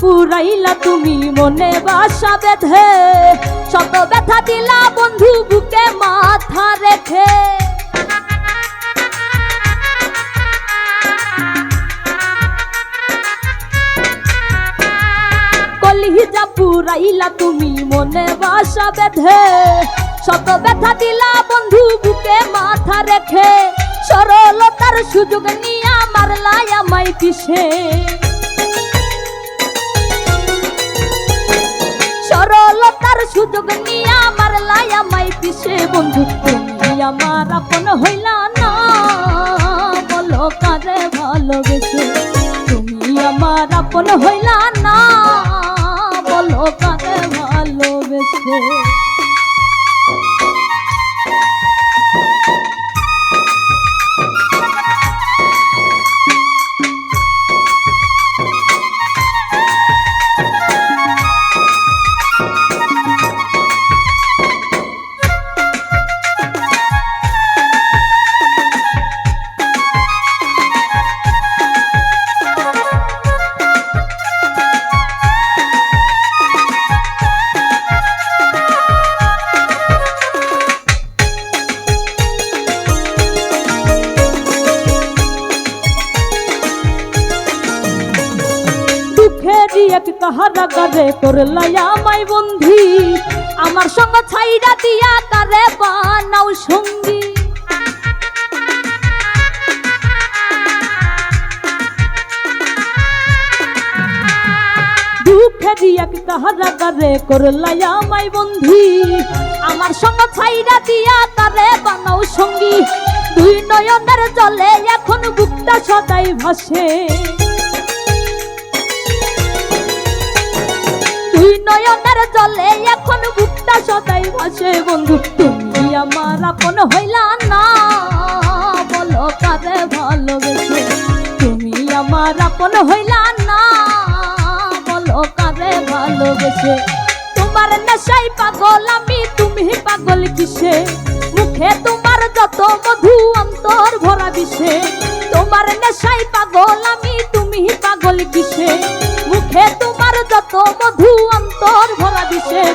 পুরাইলা তুমি মনে বাসা বেঁধে। শত ব্যথা দিলা বন্ধু বুকে মাথা রেখে। কলিজা পুরাইলা তুমি মনে বাসা বেঁধে। শত ব্যথা দিলা বন্ধু বুকে মাথা রেখে। সরলতার সুযোগ নিয়া মারলাই আমায় পিছে সরলতার সুযোগ নিয়ে আমার লায়া মাই পিছে বন্ধু, তুমি আমার আপন হইলা না। বলো কারে ভালোবেসে, তুমি আমার আপন হইলা না। বলো কারে ভালোবেসে। কাহারা গারে করলাই আমায় বন্ধি। আমার সঙ্গে ছাইরা দিয়া তারে বানাও সঙ্গী। দুঃখেরই এক কাহারা গারে করলাই আমায় বন্ধি। আমার সঙ্গে ছাইরা দিয়া তারে বানাও সঙ্গী। দুই নয়নের জলে এখন বুকটা সদাই ভাসে। নয়নের জলে এখন বুকটা সদাই ভাসে। বন্ধু, তুমি আমার আপন হইলা না, বলো কারে ভালোবেসে। তুমি আমার আপন হইলা না, বলো কারে ভালোবেসে। তোমার নেশাই পাগল, আমি তুমি পাগল কিসে? মুখে তোমার যত মধু অন্তর ভরা বিষে। তোমার নেশাই পাগল, আমি তুমি পাগল কিসে? মুখে তোমার যত মধু